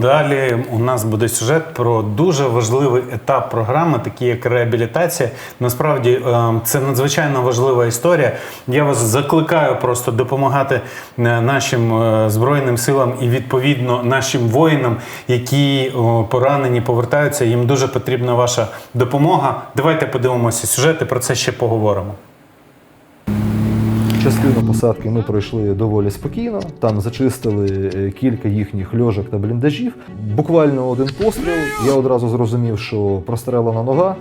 Далі у нас буде сюжет про дуже важливий етап програми, такий як реабілітація. Насправді е, це надзвичайно важлива історія. Я вас закликаю просто допомагати е, нашим е, збройним силам і відповідно нашим воїнам, які поранені повертаються. Їм дуже потрібна ваша допомога. Давайте подивимося сюжет і про це ще поговоримо. Частину посадки ми пройшли доволі спокійно. Там зачистили е, кілька їхніх льожок та бліндажів. Буквально один постріл. Я одразу зрозумів, що прострелена нога,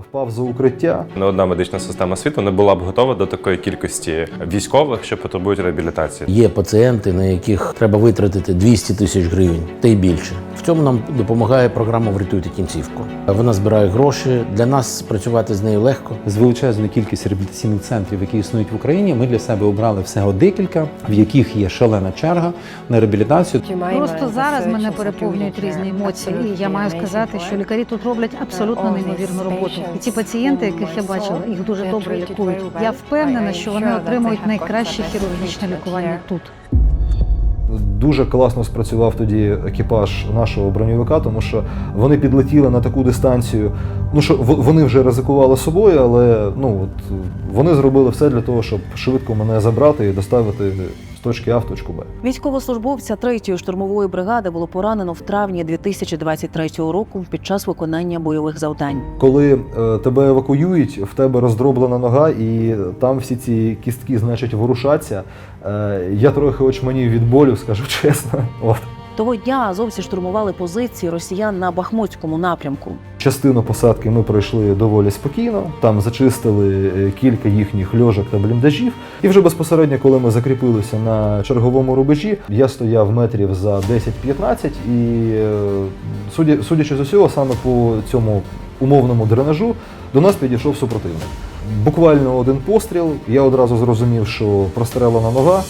впав за укриття. Не одна медична система світу не була б готова до такої кількості військових, що потребують реабілітації. Є пацієнти, на яких треба витратити 200 тисяч гривень та й більше. В цьому нам допомагає програма Врятуйте кінцівку. Вона збирає гроші. Для нас працювати з нею легко. з величезною кількістю реабілітаційних центрів, які існують в Україні, ми для себе обрали всього декілька, в яких є шалена черга на реабілітацію. Просто зараз мене переповнюють різні емоції, і я маю сказати, що лікарі тут роблять абсолютно неймовірну роботу. І ті пацієнти, яких я бачила, їх дуже добре лікують. Я впевнена, що вони отримують найкраще хірургічне лікування тут. Дуже класно спрацював тоді екіпаж нашого броньовика, тому що вони підлетіли на таку дистанцію. Ну що вони вже ризикували собою, але ну от вони зробили все для того, щоб швидко мене забрати і доставити точки А в точку Б. Військовослужбовця 3-ї штурмової бригади було поранено в травні 2023 року під час виконання бойових завдань. Коли е, тебе евакуюють, в тебе роздроблена нога, і там всі ці кістки, значить, ворушаться. Е, я трохи очманів від болю, скажу чесно. От. Того дня азовці штурмували позиції росіян на Бахмутському напрямку. Частину посадки ми пройшли доволі спокійно. Там зачистили е, кілька їхніх льожок та бліндажів. І вже безпосередньо, коли ми закріпилися на черговому рубежі, я стояв метрів за 10-15, і е, судя- судячи з усього, саме по цьому умовному дренажу до нас підійшов супротивник. Буквально один постріл. Я одразу зрозумів, що прострелена нога.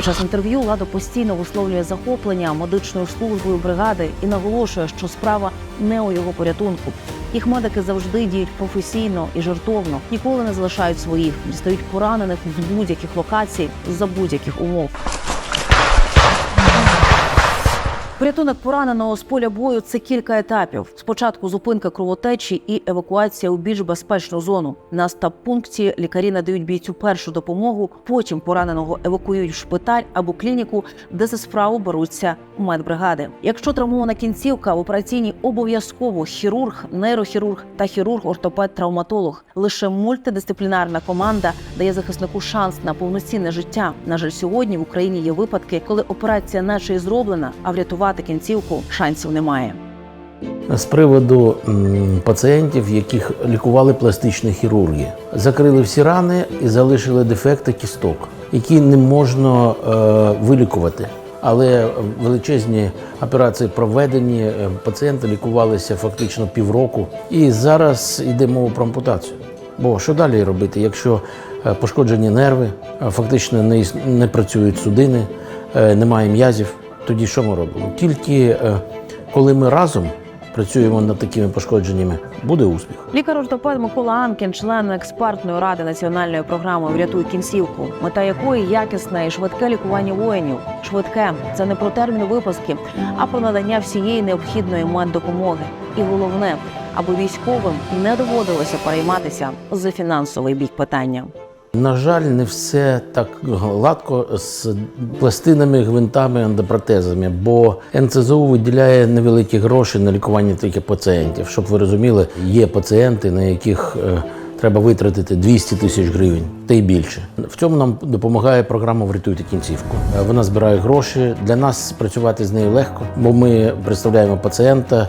Під час інтерв'ю Ладо постійно висловлює захоплення медичною службою бригади і наголошує, що справа не у його порятунку. Їх медики завжди діють професійно і жартовно, ніколи не залишають своїх, дістають поранених з будь-яких локацій за будь-яких умов. Порятунок пораненого з поля бою це кілька етапів. Спочатку зупинка кровотечі і евакуація у більш безпечну зону. На стаб-пункті лікарі надають бійцю першу допомогу. Потім пораненого евакуюють в шпиталь або клініку, де за справу беруться медбригади. Якщо травмована кінцівка в операційній обов'язково хірург, нейрохірург та хірург-ортопед-травматолог. Лише мультидисциплінарна команда дає захиснику шанс на повноцінне життя. На жаль, сьогодні в Україні є випадки, коли операція наче й зроблена, а врятувати кінцівку шансів немає. З приводу пацієнтів, яких лікували пластичні хірурги, закрили всі рани і залишили дефекти кісток, які не можна е, вилікувати. Але величезні операції проведені, е, пацієнти лікувалися фактично півроку. І зараз йде мова про ампутацію. Бо що далі робити, якщо е, пошкоджені нерви, фактично не, працюють судини, немає м'язів, тоді що ми робимо? Тільки е, коли ми разом працюємо над такими пошкодженнями, буде успіх. Лікар-ортопед Микола Анкін, член експертної ради національної програми Врятуй кінцівку, мета якої якісне і швидке лікування воїнів. Швидке це не про термін виписки, а про надання всієї необхідної меддопомоги. І головне, аби військовим не доводилося перейматися за фінансовий бік питання. На жаль, не все так гладко з пластинами, гвинтами, ендопротезами, бо НЦЗУ виділяє невеликі гроші на лікування таких пацієнтів. Щоб ви розуміли, є пацієнти, на яких е, треба витратити 200 тисяч гривень та й більше. В цьому нам допомагає програма Врятуйте кінцівку. Е, Вона збирає гроші. Для нас працювати з нею легко, бо ми представляємо пацієнта.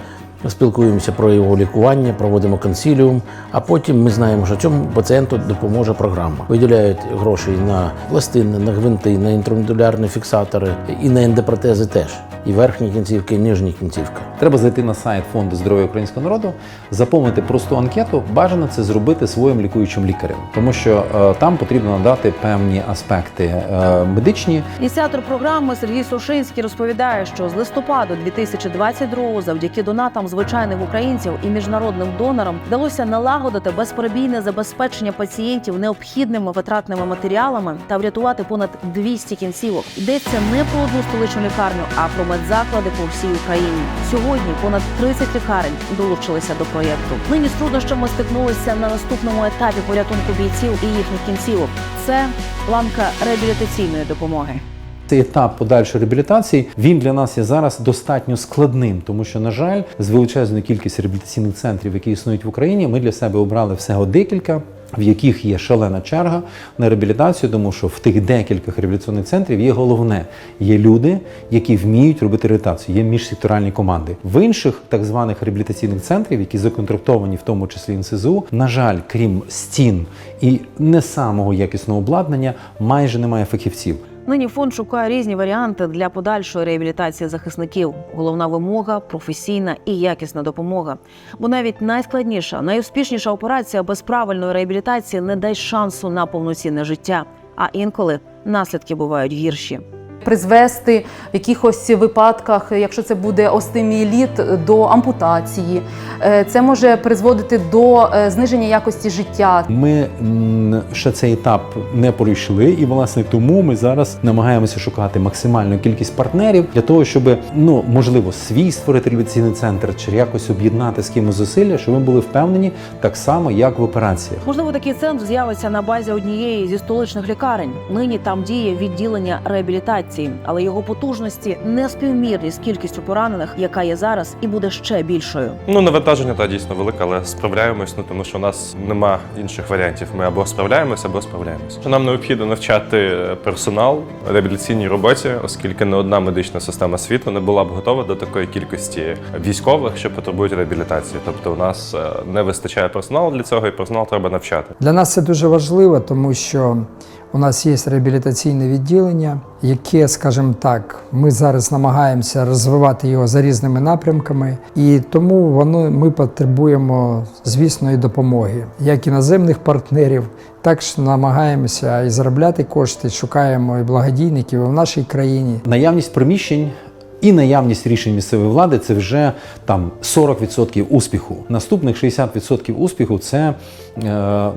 Спілкуємося про його лікування, проводимо консиліум, а потім ми знаємо, що цьому пацієнту допоможе програма. Виділяють гроші на пластини, на гвинти, на інтрамедулярні фіксатори і на ендопротези теж. І верхня кінцівка, і нижня кінцівка. Треба зайти на сайт фонду здоров'я українського народу, заповнити просту анкету. Бажано це зробити своїм лікуючим лікарем, тому що е, там потрібно надати певні аспекти е, медичні, Ініціатор програми Сергій Сушинський розповідає, що з листопаду 2022 завдяки донатам звичайних українців і міжнародним донорам вдалося налагодити безперебійне забезпечення пацієнтів необхідними витратними матеріалами та врятувати понад 200 кінцівок. Йдеться не про одну столичну лікарню, а про медзаклади по всій Україні. Сьогодні понад 30 лікарень долучилися до проєкту. Нині з труднощами стикнулися на наступному етапі порятунку бійців і їхніх кінцівок. Це ланка реабілітаційної допомоги. Цей етап подальшої реабілітації він для нас є зараз достатньо складним, тому що, на жаль, з величезною кількістю реабілітаційних центрів, які існують в Україні, ми для себе обрали всього декілька. В яких є шалена черга на реабілітацію, тому що в тих декількох реабілітаційних центрів є головне: є люди, які вміють робити реабілітацію, є міжсекторальні команди. В інших так званих реабілітаційних центрів, які законтрактовані, в тому числі НСЗУ, на жаль, крім стін і не самого якісного обладнання, майже немає фахівців. Нині фонд шукає різні варіанти для подальшої реабілітації захисників. Головна вимога професійна і якісна допомога. Бо навіть найскладніша, найуспішніша операція без правильної реабілітації не дасть шансу на повноцінне життя. А інколи наслідки бувають гірші. Призвести в якихось випадках, якщо це буде остеміеліт, до ампутації. Е, Це може призводити до е, зниження якості життя. Ми ще цей етап не пройшли, і власне тому ми зараз намагаємося шукати максимальну кількість партнерів для того, щоб ну можливо свій створити реабілітаційний центр чи якось об'єднати з кимось зусилля, щоб ми були впевнені так само, як в операціях. Можливо, такий центр з'явиться на базі однієї зі столичних лікарень. Нині там діє відділення реабілітації, але його потужності не співмірні з кількістю поранених, яка є зараз, і буде ще більшою. Ну, навантаження та дійсно велике, але справляємось, ну тому що у нас нема інших варіантів. Ми або справляємось, або справляємось. Нам необхідно навчати персонал реабілітаційній роботі, оскільки не одна медична система світу не була б готова до такої кількості військових, що потребують реабілітації. Тобто, у нас е, не вистачає персоналу для цього, і персонал треба навчати. Для нас це дуже важливо, тому що у нас є реабілітаційне відділення, яке, скажімо так, ми зараз намагаємося розвивати його за різними напрямками, і тому воно ми потребуємо, звісно, і допомоги, як іноземних партнерів, так ж намагаємося і заробляти кошти, шукаємо і благодійників і в нашій країні. Наявність приміщень. І наявність рішень місцевої влади це вже там 40% успіху. Наступних 60% успіху це е,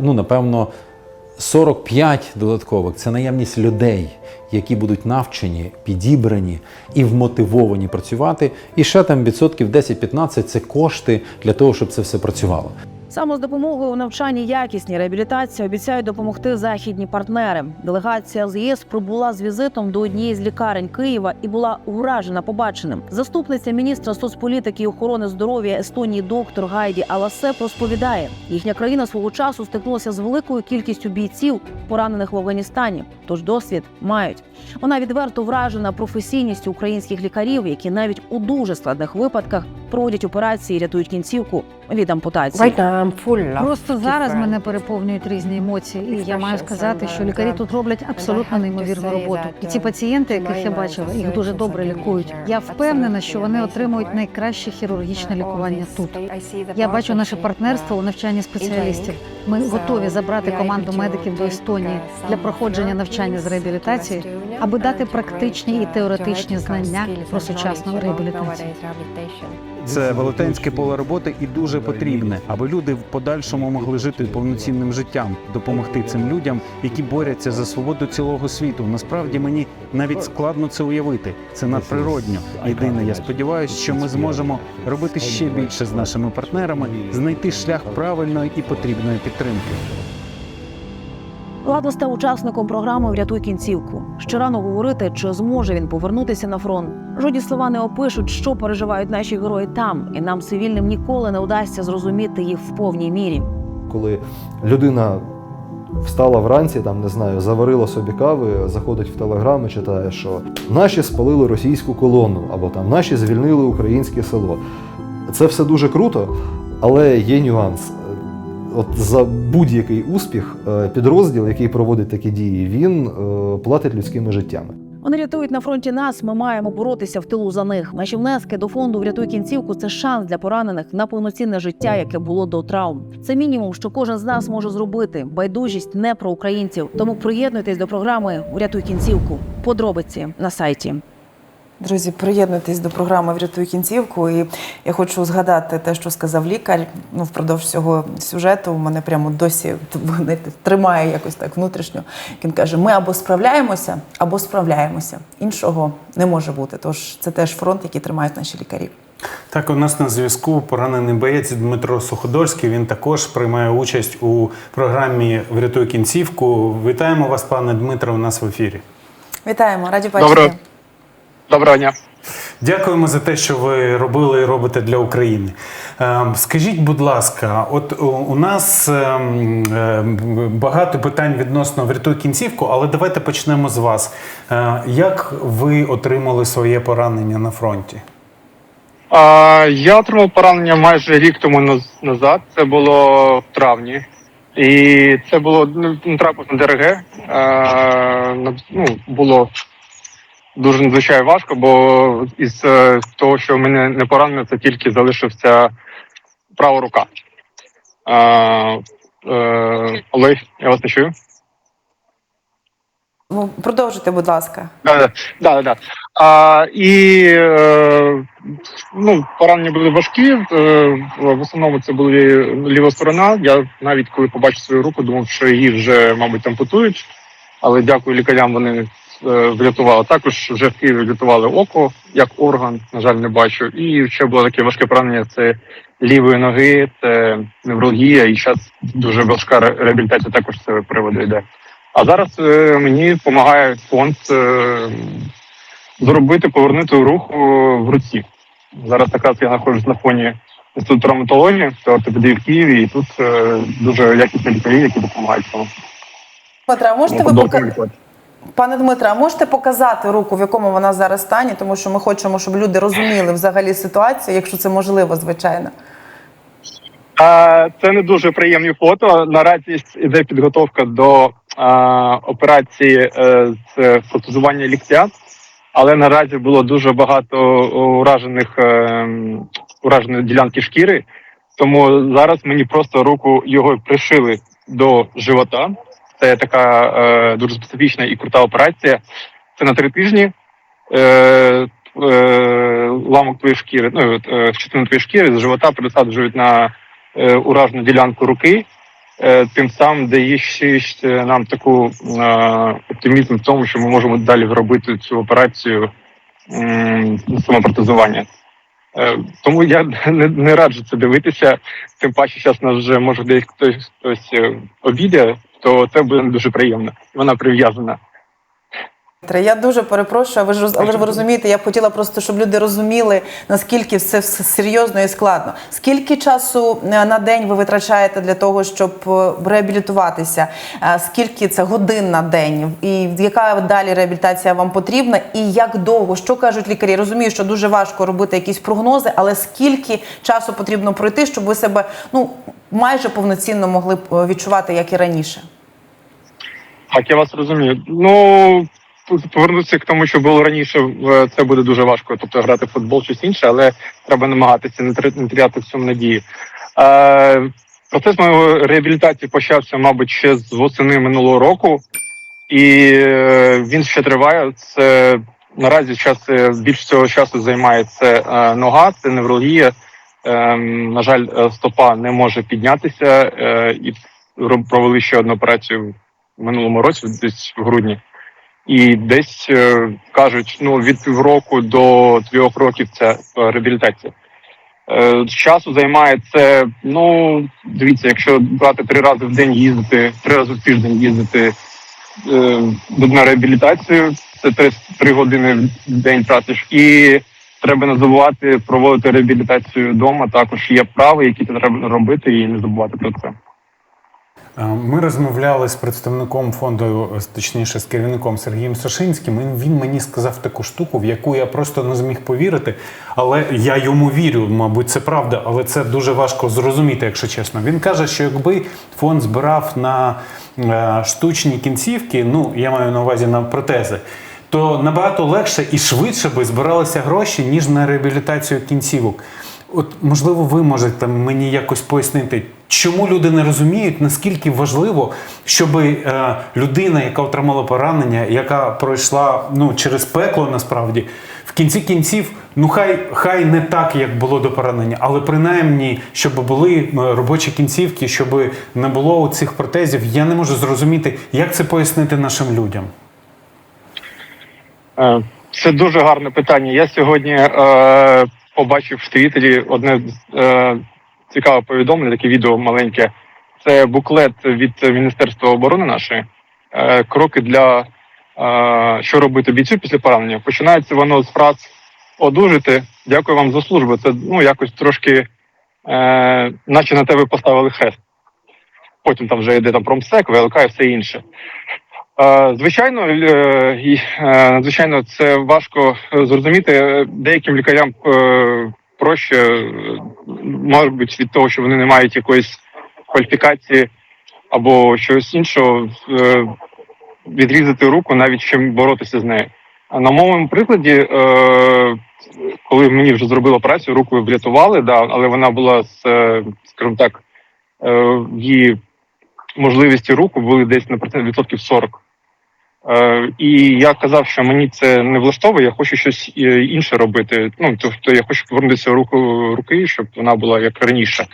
ну напевно 45 додаткових це наявність людей, які будуть навчені, підібрані і вмотивовані працювати. І ще там відсотків 10-15 це кошти для того, щоб це все працювало. Саме з допомогою у навчанні якісній реабілітації обіцяють допомогти західні партнери. Делегація з ЄС прибула з візитом до однієї з лікарень Києва і була вражена побаченим. Заступниця міністра соцполітики і охорони здоров'я Естонії доктор Гайді Аласеп розповідає, їхня країна свого часу стикнулася з великою кількістю бійців, поранених в Афганістані. Тож досвід мають. Вона відверто вражена професійністю українських лікарів, які навіть у дуже складних випадках проводять операції і рятують кінцівку від ампутації. Просто зараз мене переповнюють різні емоції, і я маю сказати, що лікарі тут роблять абсолютно неймовірну роботу. І ці пацієнти, яких я бачила, їх дуже добре лікують. Я впевнена, що вони отримують найкраще хірургічне лікування тут. Я бачу наше партнерство у навчанні спеціалістів. Ми готові забрати команду медиків до Естонії для проходження навчання з реабілітації, аби дати практичні і теоретичні знання про сучасну реабілітацію. Це велетенське поле роботи і дуже потрібне, аби люди в подальшому могли жити повноцінним життям, допомогти цим людям, які борються за свободу цілого світу. Насправді мені навіть складно це уявити. Це надприродньо. Єдине, я сподіваюся, що ми зможемо робити ще більше з нашими партнерами, знайти шлях правильної і потрібної підтримки. Ладно став учасником програми Врятуй кінцівку. Ще рано говорити, чи зможе він повернутися на фронт. Жодні слова не опишуть, що переживають наші герої там, і нам цивільним ніколи не вдасться зрозуміти їх в повній мірі. Коли людина встала вранці, там не знаю, заварила собі кави, заходить в телеграм і читає, що наші спалили російську колону, або там наші звільнили українське село. Це все дуже круто, але є нюанс. От за будь-який успіх е, підрозділ, який проводить такі дії, він е, платить людськими життями. Вони рятують на фронті нас. Ми маємо боротися в тилу за них. Наші внески до фонду Врятуй кінцівку це шанс для поранених на повноцінне життя, яке було до травм. Це мінімум, що кожен з нас може зробити. Байдужість не про українців. Тому приєднуйтесь до програми Врятуй кінцівку. Подробиці на сайті. Друзі, приєднуйтесь до програми Врятуй кінцівку. І я хочу згадати те, що сказав лікар. Ну, впродовж цього сюжету у мене прямо досі знаєте, тримає якось так внутрішньо. Він каже: ми або справляємося, або справляємося. Іншого не може бути. Тож це теж фронт, який тримають наші лікарі. Так, у нас на зв'язку поранений боєць Дмитро Суходольський. Він також приймає участь у програмі Врятуй кінцівку. Вітаємо вас, пане Дмитро, у нас в ефірі. Вітаємо, раді бачити. Доброго. Дня. Дякуємо за те, що ви робили і робите для України. Ем, Скажіть, будь ласка, от у- нас ем, ем, багато питань відносно врятуй кінцівку, але давайте почнемо з вас. Е, Як ви отримали своє поранення на фронті? Я отримав поранення майже рік тому назад. Це було в травні. І це було ну, натрапив на ДРГ. Ну, було дуже надзвичайно важко, бо із е, того, що мене не поранено, це тільки залишився права рука. Е, Олег, я вас не чую. Ну, продовжуйте, будь ласка. Да, да, да. А, і е, ну, поранення були важкі. Е, в основному це була ліва сторона. Я навіть коли побачив свою руку, думав, що її вже, мабуть, ампутують. Але дякую лікарям, вони е, врятували. Також вже в Києві врятували око як орган, на жаль, не бачу. І ще було таке важке поранення: це лівої ноги, це неврологія, і зараз дуже важка реабілітація також з цього приводу йде. А зараз е, мені допомагає фонд е, зробити, повернути рух в руці. Зараз якраз я знаходжусь на фоні інституту травматології та ортопедії в Києві, і тут дуже якісні лікарі, які допомагають цьому. Дмитра, а можете ви Продовжуємо пока... лікувати. Пане Дмитре, а можете показати руку, в якому вона зараз стані, тому що ми хочемо, щоб люди розуміли взагалі ситуацію, якщо це можливо, звичайно. Це не дуже приємні фото. Наразі йде підготовка до операції е, з протезування ліктя, але наразі було дуже багато уражених е, ураженої ділянки шкіри. Тому зараз мені просто руку його пришили до живота. Це така е, дуже специфічна і крута операція. Це на три тижні. Е, е, ламок твоєї шкіри, ну е, частину твоєї шкіри з живота пересаджують на е, уражену ділянку руки, е, тим самим даючи нам таку е, оптимізм в тому, що ми можемо далі робити цю операцію м, самопротезування. Е, Тому я не, не раджу це дивитися. Тим паче, зараз нас вже може десь хтось хтось е, обідає, то це буде не дуже приємно. Вона прив'язана. Я дуже перепрошую, ви ж але ви розумієте, я б хотіла просто, щоб люди розуміли, наскільки все серйозно і складно. Скільки часу е, на день ви витрачаєте для того, щоб е, реабілітуватися? Е, Скільки це годин на день? І яка далі реабілітація вам потрібна? І як довго? Що кажуть лікарі? Розумію, що дуже важко робити якісь прогнози, але скільки часу потрібно пройти, щоб ви себе ну майже повноцінно могли відчувати, як і раніше? Так, я вас розумію. Ну повернутися к тому, що було раніше, це буде дуже важко. Тобто грати в футбол щось інше, але треба намагатися не теряти в цьому надії. Е, процес моєї реабілітації почався, мабуть, ще з восени минулого року, і е, він ще триває. Це наразі час е, більш цього часу займає це е, нога, це неврологія. Е, на жаль, стопа не може піднятися, е, і провели ще одну операцію минулому році, десь в грудні. І десь е, кажуть, ну від півроку до трьох років це е, реабілітація. Е, з часу займає це, ну дивіться, якщо брати три рази в день їздити, три рази в тиждень їздити е, на реабілітацію, це три, три години в день тратиш. І треба не забувати проводити реабілітацію вдома. Також є вправи, які треба робити, і не забувати про це. Е, Ми розмовляли з представником фонду, е, точніше з керівником Сергієм Сашинським. і Він мені сказав таку штуку, в яку я просто не зміг повірити. Але я йому вірю, мабуть, це правда, але це дуже важко зрозуміти, якщо чесно. Він каже, що якби фонд збирав на е, штучні кінцівки, ну я маю на увазі на протези. То набагато легше і швидше би збиралися гроші, ніж на реабілітацію кінцівок. От, можливо, ви можете мені якось пояснити, Чому люди не розуміють, наскільки важливо, щоб е, людина, яка отримала поранення, яка пройшла ну, через пекло насправді, в кінці кінців, ну хай хай не так, як було до поранення, але принаймні, щоб були е, робочі кінцівки, щоб не було цих протезів. Я не можу зрозуміти, як це пояснити нашим людям. Е, Це дуже гарне питання. Я сьогодні е, побачив в Твіттері одне е, цікаве повідомлення, таке відео маленьке. Це буклет від Міністерства оборони нашої. Е, кроки для е, що робити бійцю після поранення. Починається воно з фраз одужати. Дякую вам за службу. Це ну якось трошки, е, наче на тебе поставили хрест. Потім там вже йде там промсек, ВЛК і все інше. Звичайно, е, звичайно, це важко зрозуміти. Деяким лікарям проще, е, мабуть, від того, що вони не мають якоїсь кваліфікації або щось іншого, е, відрізати руку, навіть чим боротися з нею. А на моєму прикладі, е, коли мені вже зробили операцію, руку врятували, да, але вона була з, скажімо так, її можливості руку були десь на відсотків 40. Е, і я казав, що мені це не влаштовує, я хочу щось е, інше робити. Ну тобто я хочу повернутися руку руки, щоб вона була як раніше.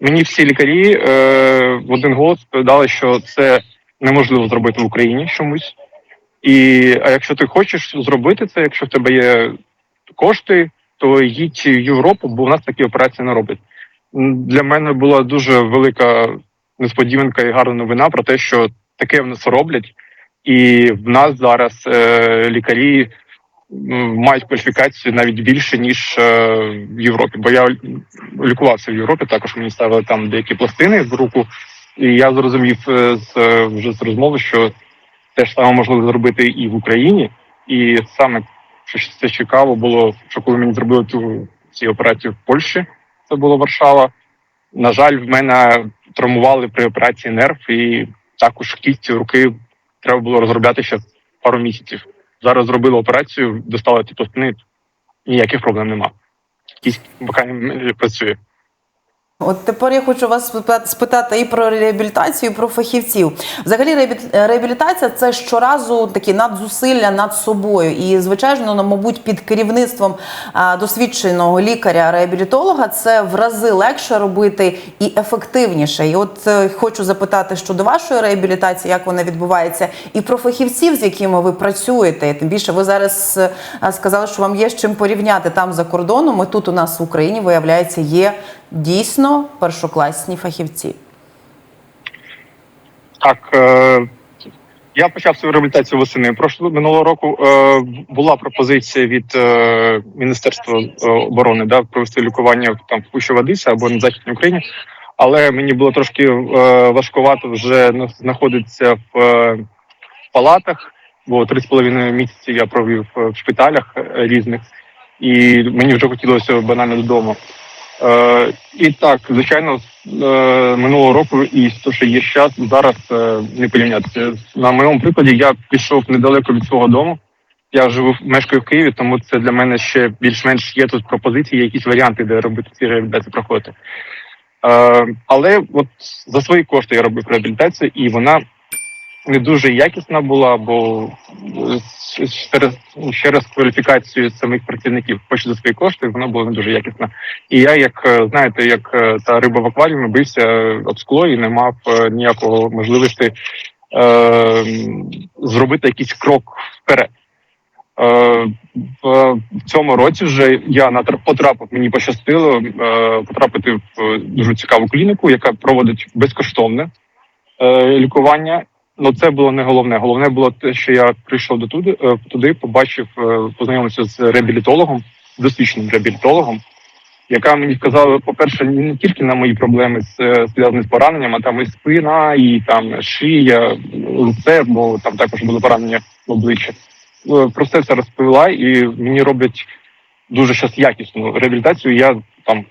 Мені всі лікарі е, в один голос сказали, що це неможливо зробити в Україні чомусь. І а якщо ти хочеш зробити це, якщо в тебе є кошти, то їдь в Європу, бо в нас такі операції не роблять. Для мене була дуже велика несподіванка і гарна новина про те, що таке в нас роблять, і в нас зараз е, лікарі мають кваліфікацію навіть більше ніж е, в Європі. Бо я лікувався в Європі, також мені ставили там деякі пластини в руку, і я зрозумів е, з е, вже з розмови, що те ж саме можливо зробити і в Україні. І саме що це цікаво було, що коли мені зробили цю ці операції в Польщі, це було Варшава. На жаль, в мене травмували при операції нерв, і також кість руки треба було розробляти ще пару місяців. Зараз зробили операцію, достали ті пластини, ніяких проблем нема. Якісь не працює. От тепер я хочу вас спитати- і про реабілітацію, і про фахівців. Взагалі, реабі- реабілітація це щоразу такі надзусилля над собою. І, звичайно, ну, мабуть, під керівництвом досвідченого лікаря-реабілітолога це в рази легше робити і ефективніше. І от е, хочу запитати щодо вашої реабілітації, як вона відбувається, і про фахівців, з якими ви працюєте. Тим більше ви зараз е, сказали, що вам є з чим порівняти там за кордоном. І тут у нас в Україні виявляється є дійсно першокласні фахівці. Так, е, я почав свою реабілітацію восени. Прошлого минулого року е, була пропозиція від е, Міністерства е, оборони да, провести лікування там в Пущі Вадиса або на Західній Україні, але мені було трошки е, важкувато вже на- знаходитися в е, палатах, бо три з половиною місяці я провів е, в шпиталях е, різних, і мені вже хотілося банально додому. Е, і так, звичайно, е, минулого року і то, що є час, зараз е, не порівнятися. На моєму прикладі я пішов недалеко від свого дому. Я живу мешкаю в Києві, тому це для мене ще більш-менш є тут пропозиції, якісь варіанти, де робити ці реабілітації проходити. Е, але от за свої кошти я робив реабілітацію, і вона не дуже якісна була, бо е, через, через кваліфікацію самих працівників, хоч за свої кошти, вона була не дуже якісна. І я, як е, знаєте, як е, та риба в акваріумі, бився об скло і не мав ніякого можливості е, зробити якийсь крок вперед. В, цьому році вже я потрапив, мені пощастило потрапити в дуже цікаву клініку, яка проводить безкоштовне лікування. Ну це було не головне. Головне було те, що я прийшов до туди, е, туди, побачив, е, познайомився з реабілітологом, досвідченим реабілітологом, яка мені сказала, по-перше, не тільки на мої проблеми з е, зв'язані з пораненням, а там і спина, і там шия, лице, бо там також було поранення в обличчя. Про це все розповіла, і мені роблять дуже щас якісну реабілітацію. Я там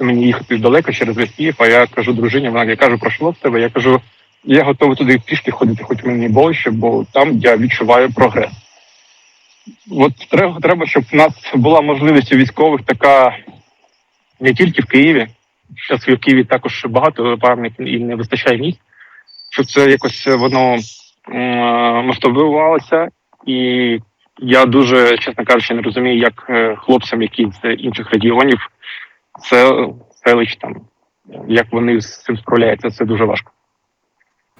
мені їхати далеко через Київ, а я кажу дружині, вона я кажу, пройшло в тебе. Я кажу, я готовий туди пішки ходити, хоч мені боляче, бо там я відчуваю прогрес. От треба, треба, щоб в нас була можливість у військових така не тільки в Києві, зараз в Києві також багато поранених і не вистачає місць, щоб це якось воно м, масштабувалося. І я дуже, чесно кажучи, не розумію, як е, хлопцям, які з інших регіонів, це селищ там, як вони з цим справляються, це дуже важко.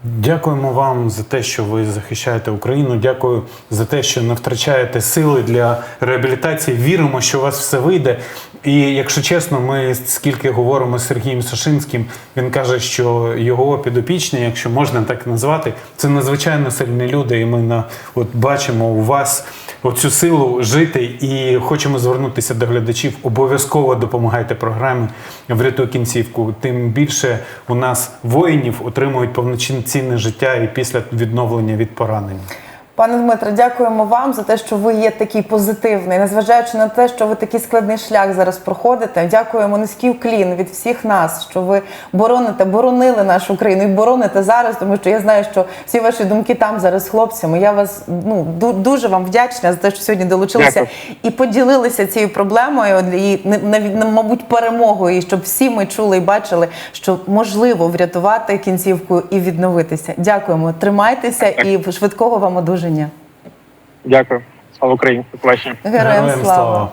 Дякуємо вам за те, що ви захищаєте Україну. Дякую за те, що не втрачаєте сили для реабілітації. Віримо, що у вас все вийде. І якщо чесно, ми скільки говоримо з Сергієм Сашинським, він каже, що його підопічні, якщо можна так назвати, це надзвичайно сильні люди. І ми на от бачимо у вас оцю силу жити. І хочемо звернутися до глядачів. Обов'язково допомагайте програмі «Врятуй кінцівку. Тим більше у нас воїнів отримують повноцінне життя і після відновлення від поранень. Пане Дмитре, дякуємо вам за те, що ви є такий позитивний, незважаючи на те, що ви такий складний шлях зараз проходите. Дякуємо низький уклін від всіх нас, що ви бороните, боронили нашу країну і бороните зараз, тому що я знаю, що всі ваші думки там зараз з хлопцями. Я вас ну ду- дуже вам вдячна за те, що сьогодні долучилися Дякую. і поділилися цією проблемою і мабуть перемогою, і щоб всі ми чули і бачили, що можливо врятувати кінцівку і відновитися. Дякуємо, тримайтеся і швидкого вам одужання. Дякую. Слава Україні. Героям слава.